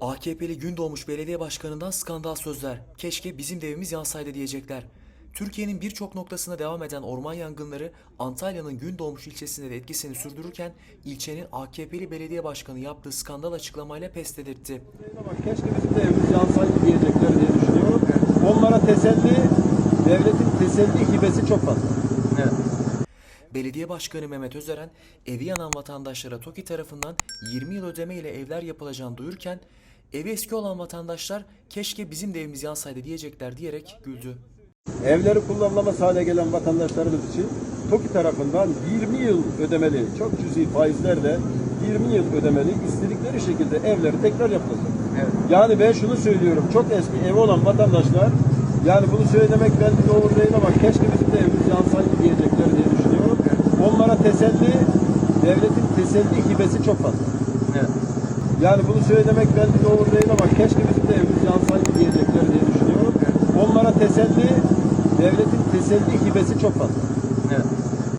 AKP'li Gündoğmuş Belediye Başkanı'ndan skandal sözler. Keşke bizim de evimiz yansaydı diyecekler. Türkiye'nin birçok noktasında devam eden orman yangınları Antalya'nın Gündoğmuş ilçesinde de etkisini sürdürürken ilçenin AKP'li belediye başkanı yaptığı skandal açıklamayla pes dedirtti. Keşke bizim de evimiz yansaydı diyecekler diye düşünüyorum. Onlara teselli, devletin teselli hibesi çok fazla. Belediye Başkanı Mehmet Özeren, evi yanan vatandaşlara TOKİ tarafından 20 yıl ödeme ile evler yapılacağını duyurken, evi eski olan vatandaşlar keşke bizim de evimiz yansaydı diyecekler diyerek güldü. Evleri kullanılamaz hale gelen vatandaşlarımız için TOKİ tarafından 20 yıl ödemeli, çok cüzi faizlerle 20 yıl ödemeli istedikleri şekilde evleri tekrar yapılacak. Yani ben şunu söylüyorum, çok eski evi olan vatandaşlar, yani bunu söylemek belki doğru değil ama keşke bizim de evimiz yansaydı diyecekler diye düşünüyorum. Onlara teselli, devletin teselli hibesi çok fazla. Yani bunu söylemek belki doğru değil ama keşke bizim de evimiz yansaydı diyecekler diye düşünüyorum. Onlara teselli, devletin teselli hibesi çok fazla.